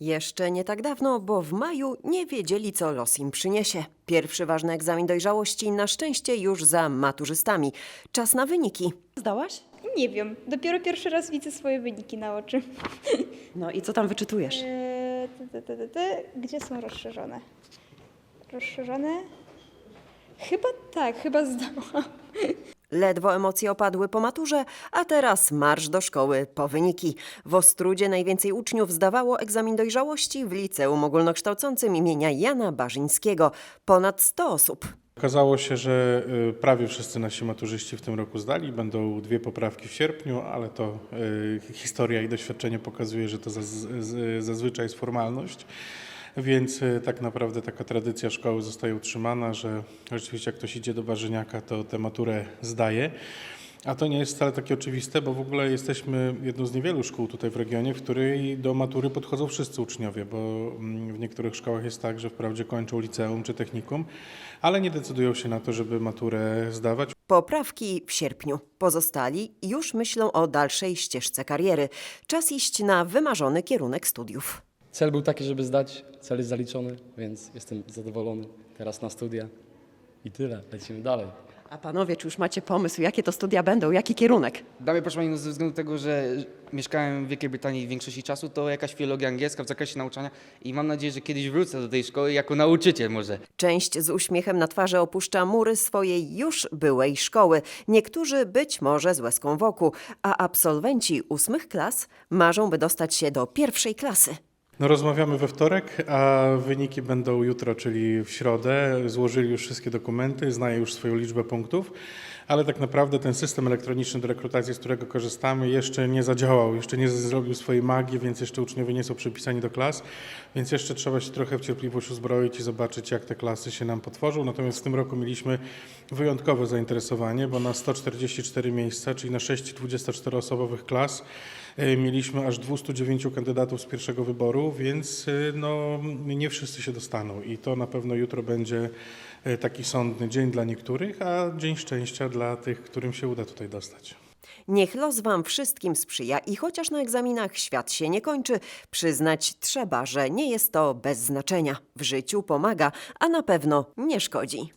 Jeszcze nie tak dawno, bo w maju nie wiedzieli, co los im przyniesie. Pierwszy ważny egzamin dojrzałości na szczęście już za maturzystami. Czas na wyniki. Zdałaś? Nie wiem, dopiero pierwszy raz widzę swoje wyniki na oczy. No i co tam wyczytujesz? Eee, ty, ty, ty, ty, ty. Gdzie są rozszerzone? Rozszerzone? Chyba tak, chyba zdałam. Ledwo emocje opadły po maturze, a teraz marsz do szkoły po wyniki. W Ostrudzie najwięcej uczniów zdawało egzamin dojrzałości w liceum ogólnokształcącym imienia Jana Barzyńskiego. Ponad 100 osób. Okazało się, że y, prawie wszyscy nasi maturzyści w tym roku zdali. Będą dwie poprawki w sierpniu, ale to y, historia i doświadczenie pokazuje, że to zazwyczaj jest formalność. Więc y, tak naprawdę taka tradycja szkoły zostaje utrzymana, że rzeczywiście jak ktoś idzie do Barzyniaka, to tę maturę zdaje. A to nie jest wcale takie oczywiste, bo w ogóle jesteśmy jedną z niewielu szkół tutaj w regionie, w której do matury podchodzą wszyscy uczniowie, bo mm, w niektórych szkołach jest tak, że wprawdzie kończą liceum czy technikum, ale nie decydują się na to, żeby maturę zdawać. Poprawki w sierpniu. Pozostali już myślą o dalszej ścieżce kariery. Czas iść na wymarzony kierunek studiów. Cel był taki, żeby zdać, cel jest zaliczony, więc jestem zadowolony. Teraz na studia i tyle, lecimy dalej. A panowie, czy już macie pomysł, jakie to studia będą, jaki kierunek? Dla mnie, proszę Pani, no ze względu tego, że mieszkałem w Wielkiej Brytanii większości czasu, to jakaś filologia angielska w zakresie nauczania i mam nadzieję, że kiedyś wrócę do tej szkoły jako nauczyciel może. Część z uśmiechem na twarzy opuszcza mury swojej już byłej szkoły. Niektórzy być może z łezką wokół, a absolwenci ósmych klas marzą, by dostać się do pierwszej klasy. No rozmawiamy we wtorek, a wyniki będą jutro, czyli w środę. Złożyli już wszystkie dokumenty, znają już swoją liczbę punktów, ale tak naprawdę ten system elektroniczny do rekrutacji, z którego korzystamy, jeszcze nie zadziałał, jeszcze nie zrobił swojej magii, więc jeszcze uczniowie nie są przypisani do klas, więc jeszcze trzeba się trochę w cierpliwość uzbroić i zobaczyć, jak te klasy się nam potworzą. Natomiast w tym roku mieliśmy wyjątkowe zainteresowanie, bo na 144 miejsca, czyli na 6 24-osobowych klas, Mieliśmy aż 209 kandydatów z pierwszego wyboru, więc e, no, nie wszyscy się dostaną i to na pewno jutro będzie e, taki sądny dzień dla niektórych, a dzień szczęścia dla tych, którym się uda tutaj dostać. Niech los wam wszystkim sprzyja i chociaż na egzaminach świat się nie kończy, przyznać trzeba, że nie jest to bez znaczenia. W życiu pomaga, a na pewno nie szkodzi.